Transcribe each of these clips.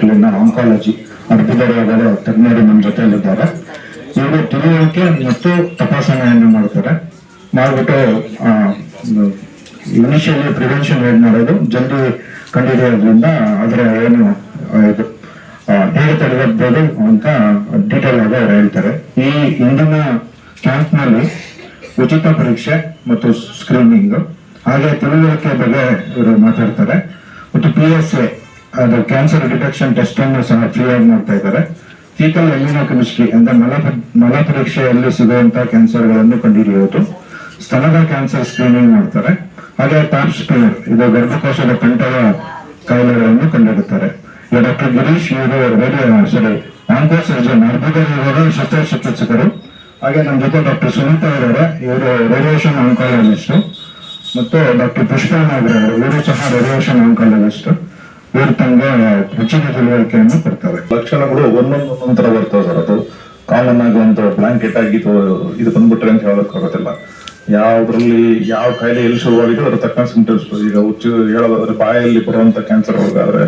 ಇಲ್ಲಿನ ಆಂಕಾಲಜಿ ಅರ್ಬುದಗಳ ತಜ್ಞರು ನಮ್ಮ ಜೊತೆಯಲ್ಲಿದ್ದಾರೆ. ಇವರು ತಿಳುವಳಿಕೆ ಮತ್ತು ತಪಾಸಣೆಯನ್ನು ಮಾಡ್ತಾರೆ. ಮಾಡ್ಬಿಟ್ಟು ಇನಿಷಿಯಲಿ ಪ್ರಿವೆನ್ಷನ್ ಏನ್ ಮಾಡೋದು, ಜಲ್ದಿ ಕಂಡಿರೋದ್ರಿಂದ ಅದರ ಏನು ಇದು ಹೇಗೆ ತಡೆಗಟ್ಟಬಹುದು ಅಂತ ಡೀಟೇಲ್ ಆಗಿ ಅವ್ರು ಹೇಳ್ತಾರೆ. ಈ ಇಂದಿನ ಕ್ಯಾಂಪ್ನಲ್ಲಿ ಉಚಿತ ಪರೀಕ್ಷೆ ಮತ್ತು ಸ್ಕ್ರೀನಿಂಗ್ ಹಾಗೆ ತಿಳುವಳಿಕೆ ಬಗ್ಗೆ ಇವರು ಮಾತಾಡ್ತಾರೆ. ಮತ್ತು ಪಿ ಎಸ್ ಎ ಅದು ಕ್ಯಾನ್ಸರ್ ಡಿಟೆಕ್ಷನ್ ಟೆಸ್ಟ್ ಅನ್ನು ಸಹ ಫ್ರೀ ಆಗಿ ಮಾಡ್ತಾ ಇದ್ದಾರೆ. ಫೀಕಲ್ ಎಲಿನೋ ಕೆಮಿಸ್ಟ್ರಿ ಅಂದ್ರೆ ಮಲ ಮಲ ಪರೀಕ್ಷೆಯಲ್ಲಿ ಸಿಗುವಂತಹ ಕ್ಯಾನ್ಸರ್ಗಳನ್ನು ಕಂಡುಹಿಡಿಯುವುದು. ಸ್ತನದ ಕ್ಯಾನ್ಸರ್ ಸ್ಕ್ರೀನಿಂಗ್ ಮಾಡ್ತಾರೆ. ಹಾಗೆ ಟಾಪ್ ಸ್ಪೇರ್ ಇದು ಗರ್ಭಕೋಶದ ಕಂಠದ ಕಾಯಿಲೆಗಳನ್ನು ಕಂಡುಹಿಡುತ್ತಾರೆ. ಡಾಕ್ಟರ್ ಗಿರೀಶ್, ಇವರು ರೇಡಿಯೋ ಸಾರಿ ಆಂಕೋ ಸರ್ಜನ್ ಅರ್ಬುದ ಶಸ್ತ್ರಚಿಕಿತ್ಸಕರು. ಹಾಗೆ ನಮ್ಮ ಜೊತೆ ಡಾಕ್ಟರ್ ಸುನೀತಾ ಅವರ, ಇವರು ರೇಡಿಯೇಷನ್ ಆಂಕಾಲಜಿಸ್ಟ್ ಮತ್ತು ಡಾಕ್ಟರ್ ಪುಷ್ಪ ನಾಗರ ಇವರು ಸಹ ರೇಡಿಯೇಷನ್ ಆಂಕಾಲಜಿಸ್ಟ್ ಇವರು ತಮಗೆ ಹೆಚ್ಚಿನ ತಿಳುವಳಿಕೆಯನ್ನು ಕೊಡ್ತಾರೆ. ಲಕ್ಷಣಗಳು ಒಂದೊಂದು ನಂತರ ತರ ಬರ್ತವೆ ಸರ್ ಅದು. ಕಾಮನ್ ಆಗಿ ಒಂದು ಬ್ಲಾಂಕೆಟ್ ಆಗಿ ಇದು ಬಂದ್ಬಿಟ್ರೆ ಅಂತ ಹೇಳೋಕ್ಕಾಗತ್ತಿಲ್ಲ ಯಾವ್ದ್ರಲ್ಲಿ, ಯಾವ ಕಾಯಿಲೆ ಎಲ್ಲಿ ಶುರುವಾಗಿದ್ರು ಅದ್ರ ತಕ್ಕ ಸಿಂಟಮ್ಸ್ ಈಗ ಹುಚ್ಚು ಹೇಳೋದಾದ್ರೆ ಬಾಯಲ್ಲಿ ಬರುವಂತ ಕ್ಯಾನ್ಸರ್ ಒಳಗಾದ್ರೆ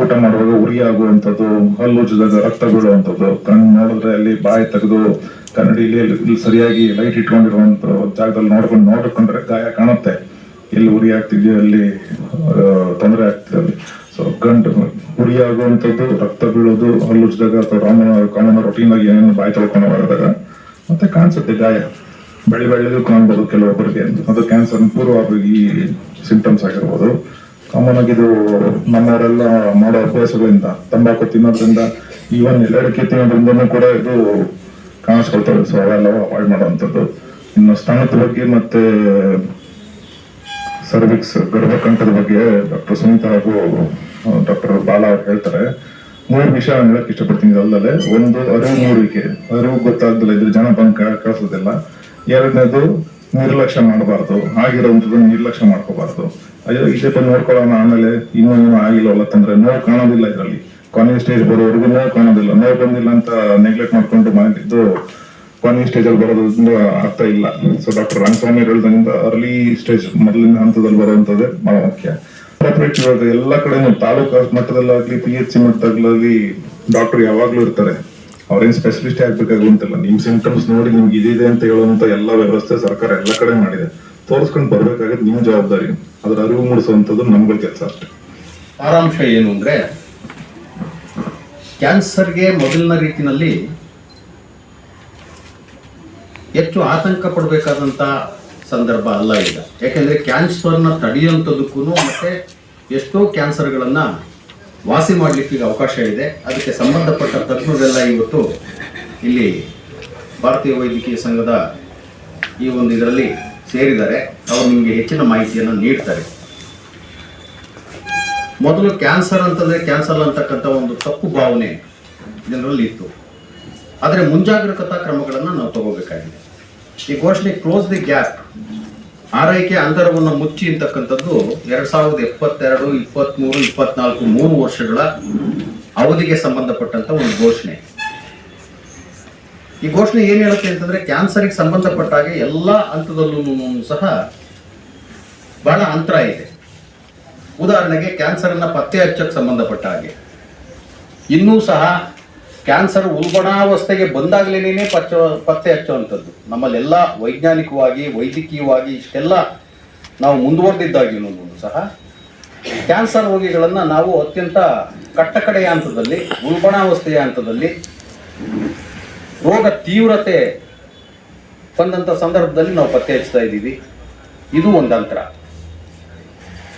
ಊಟ ಮಾಡುವಾಗ ಉರಿ ಆಗುವಂಥದ್ದು ಹಲ್ಲು ಉಜ್ಜಿದಾಗ ರಕ್ತ ಬೀಳುವಂಥದ್ದು, ಕಣ್ಣು ನೋಡಿದ್ರೆ ಅಲ್ಲಿ ಬಾಯಿ ತೆಗೆದು ಕನ್ನಡಿಲಿ ಸರಿಯಾಗಿ ಲೈಟ್ ಇಟ್ಕೊಂಡಿರುವಂತ ಜಾಗದಲ್ಲಿ ನೋಡ್ಕೊಂಡು, ನೋಡ್ಕೊಂಡ್ರೆ ಗಾಯ ಕಾಣುತ್ತೆ. ಎಲ್ಲಿ ಉರಿ ಆಗ್ತಿದೆಯೋ ಅಲ್ಲಿ ತೊಂದರೆ ಆಗ್ತಿದೆ ಸೊ ಗಂಟು ಉರಿ ಆಗುವಂಥದ್ದು ರಕ್ತ ಬೀಳೋದು ಹಲ್ಲುಜ್ದಾಗ ಅಥವಾ ಕಾಮನ್ ಕಾಮನ ರೊಟೀನ್ ಆಗಿ ಏನೇನು ಬಾಯಿ ತೊಳ್ಕೊಂಡು ಹೋದಾಗ ಮತ್ತೆ ಕಾಣಿಸುತ್ತೆ ಗಾಯ. ಬೆಳೆ ಬೆಳ್ಳಿಗೂ ಕಾಣ್ಬೋದು ಕೆಲವೊಬ್ಬರಿಗೆ ಅದು ಕ್ಯಾನ್ಸರ್ ಪೂರ್ವವಾಗಿ ಸಿಂಪ್ಟಮ್ಸ್ ಆಗಿರ್ಬೋದು. ಕಾಮನ್ ಆಗಿ ಇದು ನಮ್ಮವರೆಲ್ಲ ಮಾಡೋ ಅಭ್ಯಾಸಗಳಿಂದ, ತಂಬಾಕು ತಿನ್ನೋದ್ರಿಂದ ಈವನ್ ಎಲ್ಲಡಿಕೆ ತಿನ್ನೋದ್ರಿಂದನೂ ಕೂಡ ಇದು ಕಾಣಿಸ್ಕೊಳ್ತವೆ ಸೊ ಅವೆಲ್ಲ ಅವಾಯ್ಡ್ ಮಾಡುವಂಥದ್ದು. ಇನ್ನು ಸ್ಥಾನದ ಬಗ್ಗೆ ಮತ್ತೆ ಸರ್ವಿಕ್ಸ್ ಗರ್ಭಕಂಠದ ಬಗ್ಗೆ ಡಾಕ್ಟರ್ ಸುನೀತಾ ಹಾಗೂ ಡಾಕ್ಟರ್ ಬಾಲ ಅವ್ರು ಹೇಳ್ತಾರೆ. ಮೂರು ವಿಷಯ ಹೇಳಕ್ ಇಷ್ಟಪಡ್ತೀನಿ ಅಲ್ಲದೆ ಒಂದು, ಅರಿವು ಮೂರುವಿಕೆ ಅರಿವು ಗೊತ್ತಾಗ್ದಿಲ್ಲ, ಇದ್ರೆ ಜನ ಬಂಕ ಕಳ್ಸೋದಿಲ್ಲ ಎರಡನೇದು, ನಿರ್ಲಕ್ಷ್ಯ ಮಾಡಬಾರ್ದು. ಆಗಿರೋಂಥದ್ದು ನಿರ್ಲಕ್ಷ್ಯ ಮಾಡ್ಕೋಬಾರ್ದು. ಅಯ್ಯೋ ಇದೇ ಬಂದು ನೋಡ್ಕೊಳ್ಳೋಣ, ಆಮೇಲೆ ಇನ್ನೂ ಏನೂ ಆಗಿಲ್ಲವಲ್ಲ ತಂದ್ರೆ ನೋವು ಕಾಣೋದಿಲ್ಲ ಇದರಲ್ಲಿ. ಕೊನೆ ಸ್ಟೇಜ್ ಬರೋವರೆಗೂ ನೋವು ಕಾಣೋದಿಲ್ಲ. ನೋವು ಬಂದಿಲ್ಲ ಅಂತ ನೆಗ್ಲೆಕ್ಟ್ ಮಾಡ್ಕೊಂಡು ಮನೇಲಿದ್ದು ಕೊನೆಯ ಸ್ಟೇಜ್ ಅಲ್ಲಿ ಬರೋದ್ರಿಂದ ಅರ್ಥ ಇಲ್ಲ. ಸೊ ಡಾಕ್ಟರ್ ರಂಗಸ್ವಾಮಿ ಹೇಳ್ದಂಗಿಂದ ಅರ್ಲಿ ಸ್ಟೇಜ್ ಮೊದಲಿನ ಹಂತದಲ್ಲಿ ಬರುವಂತದ್ದೇ ಬಹಳ ಮುಖ್ಯ ಕಾರ್ಪೊರೇಟ್ ಇವಾಗ ಎಲ್ಲ ಕಡೆನೂ ತಾಲೂಕು ಮಟ್ಟದಲ್ಲಾಗ್ಲಿ ಪಿ ಎಚ್ ಸಿ ಮಟ್ಟದಲ್ಲಾಗ್ಲಿ ಡಾಕ್ಟರ್ ಯಾವಾಗ್ಲೂ ಇರ್ತಾರೆ. ಅವ್ರೇನ್ ಸ್ಪೆಷಲಿಸ್ಟ್ ಆಗ್ಬೇಕಾಗುವಂತಿಲ್ಲ ನಿಮ್ ಸಿಂಟಮ್ಸ್ ನೋಡಿ ನಿಮ್ಗೆ ಇದಿದೆ ಅಂತ ಹೇಳುವಂತ ಎಲ್ಲ ವ್ಯವಸ್ಥೆ ಸರ್ಕಾರ ಎಲ್ಲ ಕಡೆ ಮಾಡಿದೆ. ತೋರಿಸ್ಕೊಂಡು ಬರ್ಬೇಕಾಗತ್ತೆ ನಿಮ್ ಜವಾಬ್ದಾರಿ. ಅದ್ರ ಅರಿವು ಮೂಡಿಸುವಂತದ್ದು ನಮ್ಗಳ ಕೆಲಸ ಅಷ್ಟೇ. ಸಾರಾಂಶ ಏನು ಅಂದ್ರೆ ಕ್ಯಾನ್ಸರ್ಗೆ ಮೊದಲಿನ ರೀತಿಯಲ್ಲಿ ಹೆಚ್ಚು ಆತಂಕ ಪಡಬೇಕಾದಂಥ ಸಂದರ್ಭ ಅಲ್ಲ ಈಗ. ಯಾಕೆಂದರೆ ಕ್ಯಾನ್ಸರ್ನ ತಡೆಯುವಂಥದ್ದಕ್ಕೂ ಮತ್ತು ಎಷ್ಟೋ ಕ್ಯಾನ್ಸರ್ಗಳನ್ನು ವಾಸಿ ಮಾಡಲಿಕ್ಕೆ ಈಗ ಅವಕಾಶ ಇದೆ. ಅದಕ್ಕೆ ಸಂಬಂಧಪಟ್ಟ ತಜ್ಞರೆಲ್ಲ ಇವತ್ತು ಇಲ್ಲಿ ಭಾರತೀಯ ವೈದ್ಯಕೀಯ ಸಂಘದ ಈ ಒಂದು ಇದರಲ್ಲಿ ಸೇರಿದ್ದಾರೆ. ಅವರು ನಿಮಗೆ ಹೆಚ್ಚಿನ ಮಾಹಿತಿಯನ್ನು ನೀಡ್ತಾರೆ. ಮೊದಲು ಕ್ಯಾನ್ಸರ್ ಅಂತಂದ್ರೆ ಕ್ಯಾನ್ಸರ್ ಅಂತಕ್ಕಂಥ ಒಂದು ತಪ್ಪು ಭಾವನೆ ಜನರಲ್ಲಿ ಇತ್ತು. ಆದರೆ ಮುಂಜಾಗ್ರತಾ ಕ್ರಮಗಳನ್ನು ನಾವು ತಗೋಬೇಕಾಗಿದೆ. ಈ ಘೋಷಣೆ ಕ್ಲೋಸ್ ದಿ ಗ್ಯಾಪ್ ಆರೈಕೆ ಅಂತರವನ್ನು ಮುಚ್ಚಿ ಅಂತಕ್ಕಂಥದ್ದು ಎರಡ್ ಸಾವಿರದ ಎಪ್ಪತ್ತೆರಡು ಇಪ್ಪತ್ತ್ಮೂರು ಇಪ್ಪತ್ನಾಲ್ಕು ಮೂರು ವರ್ಷಗಳ ಅವಧಿಗೆ ಸಂಬಂಧಪಟ್ಟಂತ ಒಂದು ಘೋಷಣೆ. ಈ ಘೋಷಣೆ ಏನು ಹೇಳುತ್ತೆ ಅಂತಂದ್ರೆ ಕ್ಯಾನ್ಸರ್ಗೆ ಸಂಬಂಧಪಟ್ಟ ಹಾಗೆ ಎಲ್ಲ ಹಂತದಲ್ಲೂ ಸಹ ಬಹಳ ಅಂತರ ಇದೆ. ಉದಾಹರಣೆಗೆ ಕ್ಯಾನ್ಸರನ್ನು ಪತ್ತೆ ಹಚ್ಚಕ್ಕೆ ಸಂಬಂಧಪಟ್ಟ ಹಾಗೆ. ಇನ್ನೂ ಸಹ ಕ್ಯಾನ್ಸರ್ ಉಲ್ಬಣಾವಸ್ಥೆಗೆ ಬಂದಾಗಲೇನೇ ಪಚ್ಚ ಪತ್ತೆ ಹಚ್ಚುವಂಥದ್ದು. ನಮ್ಮಲ್ಲೆಲ್ಲ ವೈಜ್ಞಾನಿಕವಾಗಿ, ವೈದ್ಯಕೀಯವಾಗಿ ಇಷ್ಟೆಲ್ಲ ನಾವು ಮುಂದುವರೆದಿದ್ದಾಗಿನೂ ಸಹ ಕ್ಯಾನ್ಸರ್ ರೋಗಿಗಳನ್ನು ನಾವು ಅತ್ಯಂತ ಕಟ್ಟಕಡೆಯ ಹಂತದಲ್ಲಿ, ಉಲ್ಬಣಾವಸ್ಥೆಯ ಹಂತದಲ್ಲಿ ರೋಗ ತೀವ್ರತೆ ಬಂದಂಥ ಸಂದರ್ಭದಲ್ಲಿ ನಾವು ಪತ್ತೆ ಹಚ್ತಾ ಇದ್ದೀವಿ. ಇದು ಒಂದು ಅಂತರ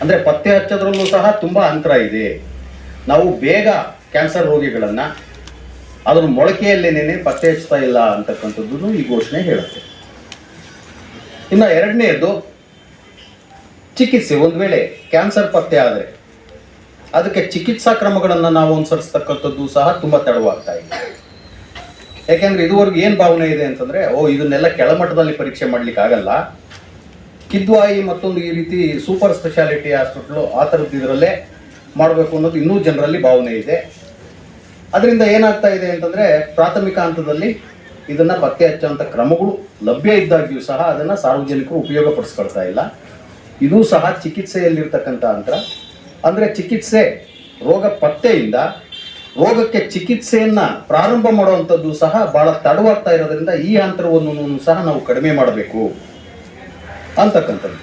ಅಂದರೆ ಪತ್ತೆ ಹಚ್ಚೋದ್ರಲ್ಲೂ ಸಹ ತುಂಬ ಅಂತರ ಇದೆ. ನಾವು ಬೇಗ ಕ್ಯಾನ್ಸರ್ ರೋಗಿಗಳನ್ನು ಅದನ್ನು ಮೊಳಕೆಯಲ್ಲೇನೇ ಪತ್ತೆ ಹಚ್ತಾ ಇಲ್ಲ ಅಂತಕ್ಕಂಥದ್ದು ಈ ಘೋಷಣೆ ಹೇಳುತ್ತೆ. ಇನ್ನು ಎರಡನೆಯದು ಚಿಕಿತ್ಸೆ ಒಂದು ವೇಳೆ ಕ್ಯಾನ್ಸರ್ ಪತ್ತೆ ಆದರೆ ಅದಕ್ಕೆ ಚಿಕಿತ್ಸಾ ಕ್ರಮಗಳನ್ನು ನಾವು ಅನುಸರಿಸ್ತಕ್ಕಂಥದ್ದು ಸಹ ತುಂಬ ತಡವಾಗ್ತಾ ಇದೆ. ಯಾಕೆಂದ್ರೆ ಇದುವರೆಗೂ ಏನು ಭಾವನೆ ಇದೆ ಅಂತಂದ್ರೆ, ಓ, ಇದನ್ನೆಲ್ಲ ಕೆಳಮಟ್ಟದಲ್ಲಿ ಪರೀಕ್ಷೆ ಮಾಡ್ಲಿಕ್ಕೆ ಆಗಲ್ಲ. ಕಿದ್ವಾಯಿ ಮತ್ತೊಂದು ಈ ರೀತಿ ಸೂಪರ್ ಸ್ಪೆಷಾಲಿಟಿ ಹಾಸ್ಪಿಟ್ಲು ಆ ಥರದ್ದು ಇದರಲ್ಲೇ ಮಾಡಬೇಕು ಅನ್ನೋದು ಇನ್ನೂ ಜನರಲ್ಲಿ ಭಾವನೆ ಇದೆ. ಅದರಿಂದ ಏನಾಗ್ತಾ ಇದೆ ಅಂತಂದ್ರೆ ಪ್ರಾಥಮಿಕ ಹಂತದಲ್ಲಿ ಇದನ್ನ ಪತ್ತೆ ಹಚ್ಚುವಂಥ ಕ್ರಮಗಳು ಲಭ್ಯ ಇದ್ದಾಗ್ಯೂ ಸಹ ಅದನ್ನ ಸಾರ್ವಜನಿಕರು ಉಪಯೋಗ ಪಡಿಸ್ಕೊಳ್ತಾ ಇಲ್ಲ. ಇದು ಸಹ ಚಿಕಿತ್ಸೆಯಲ್ಲಿರ್ತಕ್ಕಂಥ ಅಂತರ. ಅಂದ್ರೆ ಚಿಕಿತ್ಸೆ ರೋಗ ಪತ್ತೆಯಿಂದ ರೋಗಕ್ಕೆ ಚಿಕಿತ್ಸೆಯನ್ನ ಪ್ರಾರಂಭ ಮಾಡುವಂಥದ್ದು ಸಹ ಬಹಳ ತಡವಾಗ್ತಾ ಇರೋದ್ರಿಂದ ಈ ಅಂತರವನ್ನು ಸಹ ನಾವು ಕಡಿಮೆ ಮಾಡಬೇಕು ಅಂತಕ್ಕಂಥದ್ದು.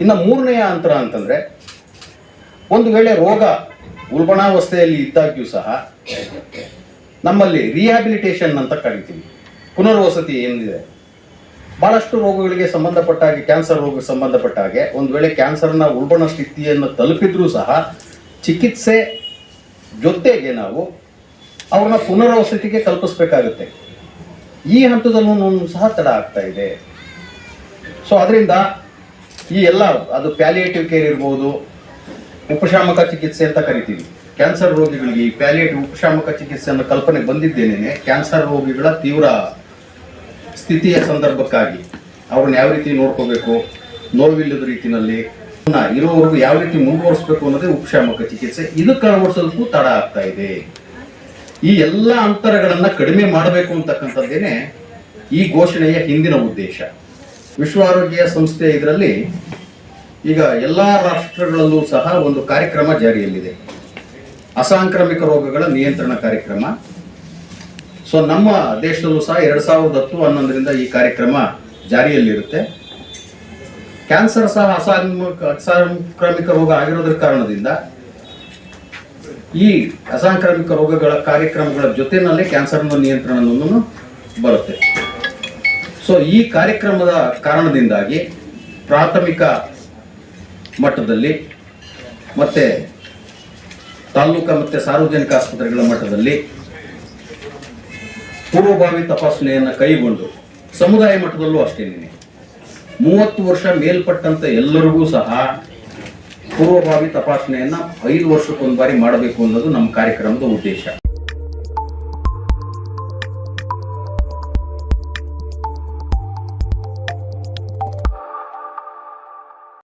ಇನ್ನು ಮೂರನೆಯ ಅಂತರ ಅಂತಂದ್ರೆ ಒಂದು ವೇಳೆ ರೋಗ ಉಲ್ಬಣಾವಸ್ಥೆಯಲ್ಲಿ ಇದ್ದಾಗ್ಯೂ ಸಹ ನಮ್ಮಲ್ಲಿ ರಿಹ್ಯಾಬಿಲಿಟೇಷನ್ ಅಂತ ಕರಿತೀವಿ. ಪುನರ್ವಸತಿ ಏನಿದೆ? ಬಹಳಷ್ಟು ರೋಗಗಳಿಗೆ ಸಂಬಂಧಪಟ್ಟ ಹಾಗೆ ಕ್ಯಾನ್ಸರ್ ರೋಗಕ್ಕೆ ಸಂಬಂಧಪಟ್ಟ ಹಾಗೆ ಒಂದು ವೇಳೆ ಕ್ಯಾನ್ಸರ್ನ ಉಲ್ಬಣ ಸ್ಥಿತಿಯನ್ನು ತಲುಪಿದ್ರೂ ಸಹ ಚಿಕಿತ್ಸೆ ಜೊತೆಗೆ ನಾವು ಅವ್ರನ್ನ ಪುನರ್ವಸತಿಗೆ ಕಲ್ಪಿಸ್ಬೇಕಾಗುತ್ತೆ ಈ ಹಂತದಲ್ಲೂ ಸಹ ತಡ ಆಗ್ತಾ ಇದೆ. ಸೊ ಅದರಿಂದ ಈ ಎಲ್ಲ, ಅದು ಪ್ಯಾಲಿಯೇಟಿವ್ ಕೇರ್ ಇರ್ಬೋದು ಉಪಶಾಮಕ ಚಿಕಿತ್ಸೆ ಅಂತ ಕರಿತೀವಿ. ಕ್ಯಾನ್ಸರ್ ರೋಗಿಗಳಿಗೆ ಈ ಪ್ಯಾಲಿಯೇಟಿವ್ ಉಪಶಾಮಕ ಚಿಕಿತ್ಸೆ ಅನ್ನೋ ಕಲ್ಪನೆ ಬಂದಿದ್ದೇನೆ ಕ್ಯಾನ್ಸರ್ ರೋಗಿಗಳ ತೀವ್ರ ಸ್ಥಿತಿಯ ಸಂದರ್ಭಕ್ಕಾಗಿ. ಅವ್ರನ್ನ ಯಾವ ರೀತಿ ನೋಡ್ಕೋಬೇಕು, ನೋವಿಲ್ಲದ ರೀತಿಯಲ್ಲಿ ಇರೋವರೆಗೂ ಯಾವ ರೀತಿ ಮುಂದುವರಿಸಬೇಕು ಅನ್ನೋದೇ ಉಪಶಾಮಕ ಚಿಕಿತ್ಸೆ. ಇದಕ್ಕೆ ಅಳವಡಿಸೋದಕ್ಕೂ ತಡ ಆಗ್ತಾ ಇದೆ. ಈ ಎಲ್ಲ ಅಂತರಗಳನ್ನು ಕಡಿಮೆ ಮಾಡಬೇಕು ಅಂತಕ್ಕಂಥದ್ದೇನೆ ಈ ಘೋಷಣೆಯ ಹಿಂದಿನ ಉದ್ದೇಶ. ವಿಶ್ವ ಆರೋಗ್ಯ ಸಂಸ್ಥೆ ಇದರಲ್ಲಿ ಈಗ ಎಲ್ಲ ರಾಷ್ಟ್ರಗಳಲ್ಲೂ ಸಹ ಒಂದು ಕಾರ್ಯಕ್ರಮ ಜಾರಿಯಲ್ಲಿದೆ. ಅಸಾಂಕ್ರಾಮಿಕ ರೋಗಗಳ ನಿಯಂತ್ರಣ ಕಾರ್ಯಕ್ರಮ. ಸೊ ನಮ್ಮ ದೇಶದಲ್ಲೂ ಸಹ ಎರಡ್ ಸಾವಿರದ ಹತ್ತು ಹನ್ನೊಂದರಿಂದ ಈ ಕಾರ್ಯಕ್ರಮ ಜಾರಿಯಲ್ಲಿರುತ್ತೆ. ಕ್ಯಾನ್ಸರ್ ಸಹ ಅಸಾಂಕ್ರಾಮಿಕ ಅಸಾಂಕ್ರಾಮಿಕ ರೋಗ ಆಗಿರೋದ್ರ ಕಾರಣದಿಂದ ಈ ಅಸಾಂಕ್ರಾಮಿಕ ರೋಗಗಳ ಕಾರ್ಯಕ್ರಮಗಳ ಜೊತೆಯಲ್ಲಿ ಕ್ಯಾನ್ಸರ್ನ ನಿಯಂತ್ರಣವನ್ನು ಬರುತ್ತೆ. ಸೊ ಈ ಕಾರ್ಯಕ್ರಮದ ಕಾರಣದಿಂದಾಗಿ ಪ್ರಾಥಮಿಕ ಮಟ್ಟದಲ್ಲಿ ಮತ್ತೆ ತಾಲೂಕು ಮತ್ತು ಸಾರ್ವಜನಿಕ ಆಸ್ಪತ್ರೆಗಳ ಮಟ್ಟದಲ್ಲಿ ಪೂರ್ವಭಾವಿ ತಪಾಸಣೆಯನ್ನು ಕೈಗೊಂಡು ಸಮುದಾಯ ಮಟ್ಟದಲ್ಲೂ ಅಷ್ಟೇನೆ ಮೂವತ್ತು ವರ್ಷ ಮೇಲ್ಪಟ್ಟಂತ ಎಲ್ಲರಿಗೂ ಸಹ ಪೂರ್ವಭಾವಿ ತಪಾಸಣೆಯನ್ನ ಐದು ವರ್ಷಕ್ಕೊಂದು ಬಾರಿ ಮಾಡಬೇಕು ಅನ್ನೋದು ನಮ್ಮ ಕಾರ್ಯಕ್ರಮದ ಉದ್ದೇಶ.